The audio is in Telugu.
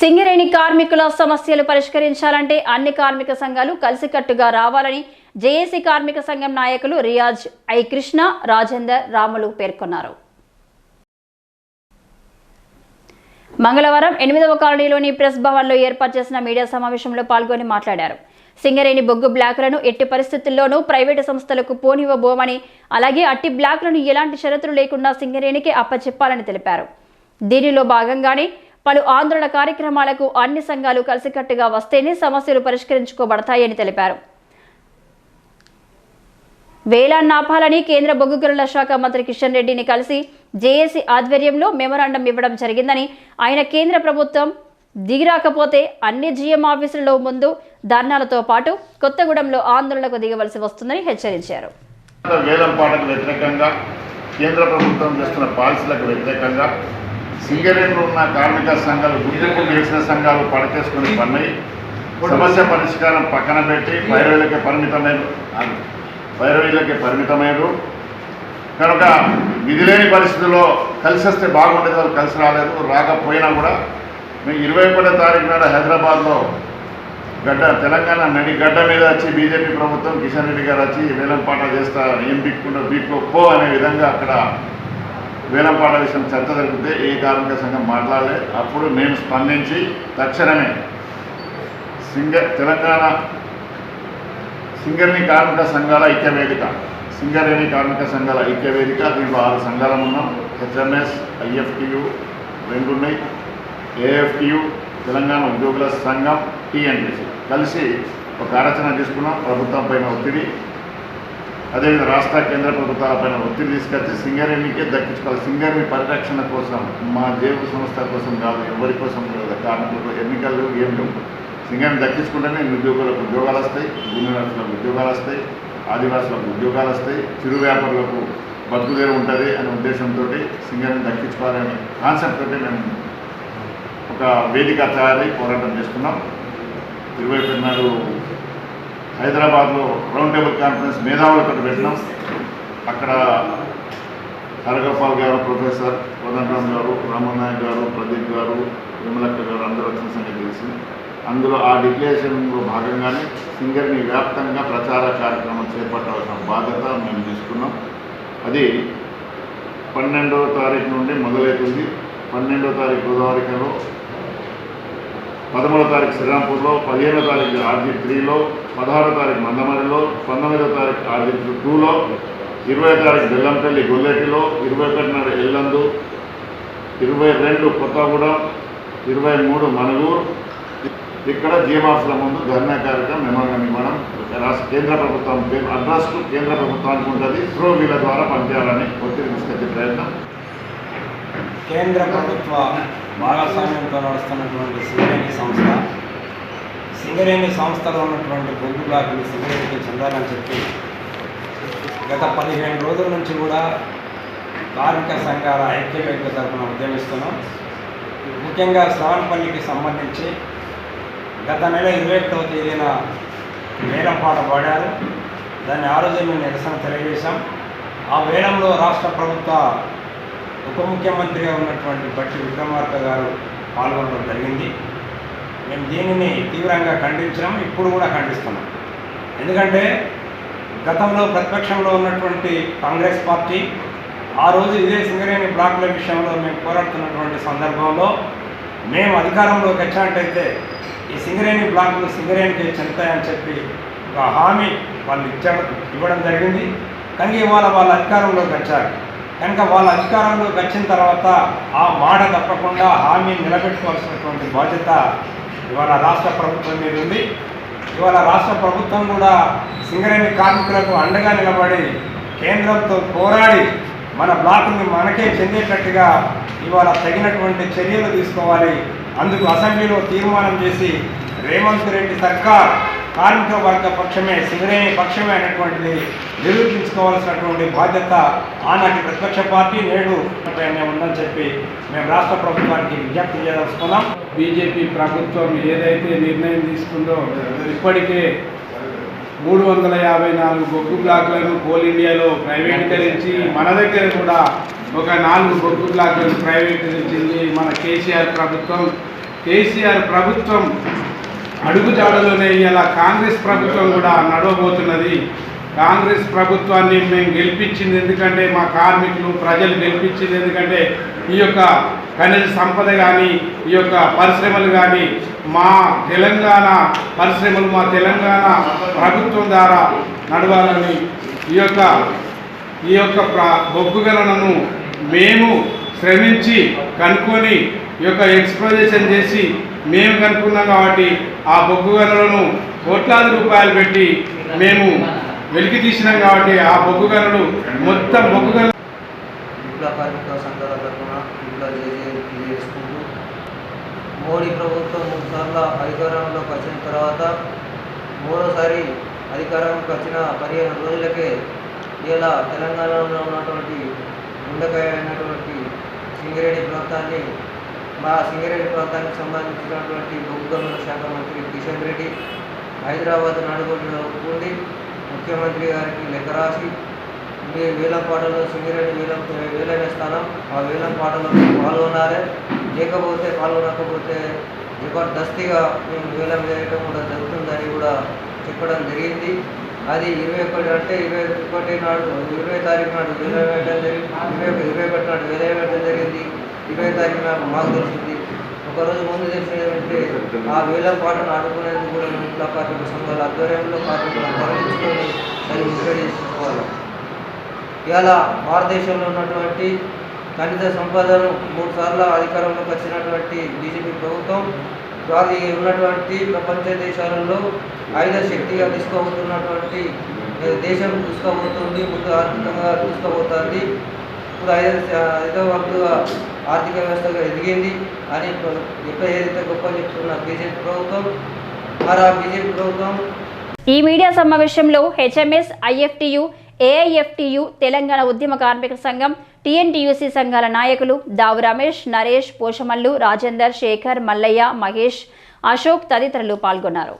సింగరేణి కార్మికుల సమస్యలు పరిష్కరించాలంటే అన్ని కార్మిక సంఘాలు కలిసికట్టుగా రావాలని జేఏసీ కార్మిక సంఘం నాయకులు రియాజ్ ఐ కృష్ణ రాజేందర్ రాములు పేర్కొన్నారు. మంగళవారం ఎనిమిదవ కాలనీలోని ప్రెస్ భవన్లో ఏర్పాటు చేసిన మీడియా సమావేశంలో పాల్గొని మాట్లాడారు. సింగరేణి బొగ్గు బ్లాకులను ఎట్టి పరిస్థితుల్లోనూ ప్రైవేటు సంస్థలకు పోనివ్వబోమని అలాగే అట్టి బ్లాకులను ఎలాంటి షరతులు లేకుండా సింగరేణికి అప్పచెప్పాలని తెలిపారు. దీనిలో భాగంగానే పలు ఆందోళన కార్యక్రమాలకు అన్ని సంఘాలు కలిసికట్టుగా వస్తేనే సమస్యలు పరిష్కరించుకోబడతాయని తెలిపారు. వేలాన్ నాపాలని కేంద్ర బొగ్గు గనుల శాఖ మంత్రి కిషన్ రెడ్డిని కలిసి జేఏసీ ఆధ్వర్యంలో మెమరాండం ఇవ్వడం జరిగిందని ఆయన కేంద్ర ప్రభుత్వం దిగిరాకపోతే అన్ని జీఎం ఆఫీసులలో ముందు ధర్నాలతో పాటు కొత్తగూడెంలో ఆందోళనకు దిగవలసి వస్తుందని హెచ్చరించారు. వేలం పాటకు వ్యతిరేకంగా కేంద్ర ప్రభుత్వం చేస్తున్న పాలసీలకు వ్యతిరేకంగా సింగరేణిలో ఉన్న కార్మిక సంఘాలు గుర్తింపు నిరసన సంఘాలు పడకేసుకుని పన్నాయి సమస్య పరిష్కారం పక్కన పెట్టి వైరవీలకే పరిమితమైన వైరవీలకే పరిమితమయ్యారు కనుక విధి లేని పరిస్థితుల్లో కలిసి వస్తే బాగుండేది వాళ్ళు కలిసి రాలేదు. రాకపోయినా కూడా మేము ఇరవై ఒకటో తారీఖు నాడు హైదరాబాద్లో గడ్డ తెలంగాణ నడి గడ్డ మీద వచ్చి బీజేపీ ప్రభుత్వం కిషన్ రెడ్డి గారు వచ్చి వేలంపాట చేస్తా ఏం బిక్కుండా బీట్లో పో అనే విధంగా అక్కడ వేలంపాట విషయం చర్చ జరిగితే ఏ కార్మిక సంఘం మాట్లాడలే. అప్పుడు మేము స్పందించి తక్షణమే సింగ తెలంగాణ సింగరేణి కార్మిక సంఘాల ఐక్య వేదిక సింగరేణి కార్మిక సంఘాల ఐక్య వేదిక దీంట్లో ఆరు సంఘాలు ఉన్నాం. హెచ్ఎంఎస్ ఐఎఫ్టియు రెండు ఉన్నాయి ఏఎఫ్టియు తెలంగాణ ఉద్యోగుల సంఘం టీఎన్టీసీ. కలిసి ఒక ఆలోచన తీసుకున్నాం. ప్రభుత్వం పైన ఒత్తిడి. అదేవిధంగా రాష్ట్ర కేంద్ర ప్రభుత్వాలపైన ఒత్తిడి తీసుకొచ్చి సింగరేణికే దక్కించుకోవాలి. సింగరేణి పరిరక్షణ కోసం మా జేబు సంస్థ కోసం కాదు ఎవరి కోసం కాదు కార్మికులకు ఎన్నికలు ఏం లేవు సింగరేణి దక్కించుకుంటేనే నిరుద్యోగులకు ఉద్యోగాలు వస్తాయి భూమిరాశులకు ఉద్యోగాలు వస్తాయి ఆదివాసులకు ఉద్యోగాలు వస్తాయి చిరు వ్యాపారులకు బతుకుదేరు ఉంటుంది అనే ఉద్దేశంతో సింగరేణి దక్కించుకోవాలనే కాన్సెప్ట్ తోటి మేము ఒక వేదిక తయారై పోరాటం చేస్తున్నాం. ఇరవై నాడు హైదరాబాద్లో రౌండ్ టేబుల్ కాన్ఫరెన్స్ మేధావులతో పెట్టినాం. అక్కడ హరగోపాల్ గారు ప్రొఫెసర్ కోదండరామ్ గారు రామన్ నాయక్ గారు ప్రదీప్ గారు విమలక్క గారు అందరూ వచ్చిన సంగతి తెలిసింది. అందులో ఆ డిక్లరేషన్లో భాగంగానే సింగర్ని వ్యాప్తంగా ప్రచార కార్యక్రమం చేపట్టాల్సిన బాధ్యత మేము తీసుకున్నాం. అది పన్నెండవ తారీఖు నుండి మొదలవుతుంది. పన్నెండవ తారీఖు గోదావరికలో తారీఖు శ్రీరాంపూర్లో పదిహేనో తారీఖు ఆర్జీ త్రీలో పదహారో తారీఖు మందమరిలో పంతొమ్మిదో తారీఖు ఆర్జీ టూలో ఇరవై తారీఖు బెల్లంపల్లి గొల్లెటిలో ఇరవై ఒకటి నాడు ఎల్లందు ఇరవై రెండు కొత్తగూడెం ఇరవై మూడు మనుగూరు. ఇక్కడ జీవాసుల ముందు ధర్నా కార్యక్రమం మెమోరం ఇవ్వడం రాష్ట్ర కేంద్ర ప్రభుత్వం అడ్రస్ కేంద్ర ప్రభుత్వానికి ఉంటుంది త్రో వీళ్ళ ద్వారా పనిచేయాలని ఒత్తిడి తీసుకొచ్చే ప్రయత్నం. కేంద్ర ప్రభుత్వ భాగస్వామ్యంతో నడుస్తున్నటువంటి సింగరేణి సంస్థ. సింగరేణి సంస్థలో ఉన్నటువంటి బొగ్గు బ్లాకులు సింగరేణికి చెందాలని చెప్పి గత పదిహేను రోజుల నుంచి కూడా కార్మిక సంఘాల ఐక్యవేదిక తరఫున ఉద్యమిస్తున్నాం. ముఖ్యంగా శ్రవణపల్లికి సంబంధించి గత నెల ఇరవై ఒకటవ తేదీన వేలం పాట పాడారు. దాన్ని ఆ రోజే మేము నిరసన తెలియజేశాం. ఆ వేలంలో రాష్ట్ర ప్రభుత్వ ఉప ముఖ్యమంత్రిగా ఉన్నటువంటి బట్టి విక్రమార్క గారు పాల్గొనడం జరిగింది. మేము దీనిని తీవ్రంగా ఖండించాం ఇప్పుడు కూడా ఖండిస్తున్నాం. ఎందుకంటే గతంలో ప్రతిపక్షంలో ఉన్నటువంటి కాంగ్రెస్ పార్టీ ఆ రోజు ఇదే సింగరేణి బ్లాక్ల విషయంలో మేము పోరాడుతున్నటువంటి సందర్భంలో మేము అధికారంలోకి వచ్చినట్టయితే ఈ సింగరేణి బ్లాక్లు సింగరేణికి చెందుతాయని చెప్పి ఒక హామీ వాళ్ళు ఇచ్చారు ఇవ్వడం జరిగింది. కానీ ఇవాళ వాళ్ళ అధికారంలోకి వచ్చారు. కనుక వాళ్ళ అధికారంలోకి వచ్చిన తర్వాత ఆ మాట తప్పకుండా హామీని నిలబెట్టుకోవాల్సినటువంటి బాధ్యత ఇవాళ రాష్ట్ర ప్రభుత్వం మీద ఉంది. ఇవాళ రాష్ట్ర ప్రభుత్వం కూడా సింగరేణి కార్మికులకు అండగా నిలబడి కేంద్రంతో పోరాడి మన బ్లాకుని మనకే చెందేటట్టుగా ఇవాళ తగినటువంటి చర్యలు తీసుకోవాలి. అందుకు అసెంబ్లీలో తీర్మానం చేసి రేవంత్ రెడ్డి సర్కార్ కార్మిక వర్గ పక్షమే సింగరేణి పక్షమే అనేటువంటిది నిరూపించుకోవాల్సినటువంటి బాధ్యత ఆనాటి ప్రతిపక్ష పార్టీ నేడు ఉందని చెప్పి మేము రాష్ట్ర ప్రభుత్వానికి విజ్ఞప్తి చేయదలుచుకున్నాం. బీజేపీ ప్రభుత్వం ఏదైతే నిర్ణయం తీసుకుందో ఇప్పటికే మూడు వందల యాభై నాలుగు బొగ్గు బ్లాక్లను కోల్ ఇండియాలో ప్రైవేటీకరించి మన దగ్గర కూడా ఒక నాలుగు బొగ్గు బ్లాక్లను ప్రైవేటీకరించింది మన కేసీఆర్ ప్రభుత్వం. కేసీఆర్ ప్రభుత్వం అడుగుజాడలోనే ఇలా కాంగ్రెస్ ప్రభుత్వం కూడా నడవబోతున్నది. కాంగ్రెస్ ప్రభుత్వాన్ని మేము గెలిపించింది ఎందుకంటే మా కార్మికులు ప్రజలు గెలిపించింది ఎందుకంటే ఈ యొక్క ఖనిజ సంపద కానీ ఈ యొక్క పరిశ్రమలు కానీ మా తెలంగాణ పరిశ్రమలు మా తెలంగాణ ప్రభుత్వం ద్వారా నడవాలని ఈ యొక్క ఈ యొక్క ప్ర బొగ్గు గణనను మేము శ్రమించి కనుక్కొని ఈ యొక్క ఎక్స్ప్లోజేషన్ చేసి మేము కనుక్కున్నాం కాబట్టి ఆ బొగ్గు గనులను కోట్లాది రూపాయలు పెట్టి మేము వెలికి తీసినాం కాబట్టి ఆ బొగ్గు గనులు మొత్తం బొగ్గు గనులు విప్లవ కార్మిక సంఘాల తరఫున విప్లవ తెలియజేసుకుంటూ మోడీ ప్రభుత్వం మూడు సార్లు అధికారంలోకి వచ్చిన తర్వాత మూడోసారి అధికారంలోకి వచ్చిన పదిహేను రోజులకే ఇలా తెలంగాణలో ఉన్నటువంటి ఉండకాయ అయినటువంటి సింగరేణి ప్రాంతాన్ని మా సింగరేణి ప్రాంతానికి సంబంధించినటువంటి బొగ్గు శాఖ మంత్రి కిషన్ రెడ్డి హైదరాబాద్ నడుగుడిలో కూడి ముఖ్యమంత్రి గారికి లెక్క రాసి మీ వేలం పాటలో సింగరేణి వేలం వేలైన స్థానం ఆ వేలం పాటలో పాల్గొనాలి. లేకపోతే పాల్గొనకపోతే జబర్దస్తిగా మేము వేలం వేయటం కూడా జరుగుతుందని కూడా చెప్పడం జరిగింది. అది ఇరవై ఒకటి అంటే ఇరవై ఒకటి నాడు ఇరవై తారీఖు నాడు వేలం వేయడం జరిగింది. ఇరవై ఇరవై ఒకటి నాడు వేలం ఇరవై తారీఖు మాకు తెలిసింది ఒకరోజు ముందు తెలిసింది ఏమంటే ఆ వేల పాటను ఆడుకునేందుకు కూడా ఇంట్లో కార్మిక సంఘాల ఆధ్వర్యంలో కార్మికులను తరలించుకొని దాన్ని ముట్టడి చేసుకోవాలి. ఇలా భారతదేశంలో ఉన్నటువంటి ఖనిజ సంపదను మూడు సార్లు అధికారంలోకి వచ్చినటువంటి బీజేపీ ప్రభుత్వం వారి ఉన్నటువంటి ప్రపంచ దేశాలలో ఐదో శక్తిగా తీసుకోబోతున్నటువంటి దేశం తీసుకోబోతుంది ముందు ఆర్థికంగా తీసుకోబోతుంది ఇప్పుడు ఐదో ఐదో వంతుగా ఆర్థిక వ్యవస్థగా ఎదిగింది అని ఎప్పుడు ఏదైతే గొప్ప చెప్తున్న బీజేపీ ప్రభుత్వం. మరి ఆ బీజేపీ ప్రభుత్వం ఈ మీడియా సమావేశంలో హెచ్ఎంఎస్ ఐఎఫ్టియు ఏఐఎఫ్టియు తెలంగాణ ఉద్యమ కార్మిక సంఘం టీఎన్టీయూసీ సంఘాల నాయకులు దావు రమేష్ నరేష్ పోషమల్లు రాజేందర్ శేఖర్ మల్లయ్య మహేష్ అశోక్ తదితరులు పాల్గొన్నారు.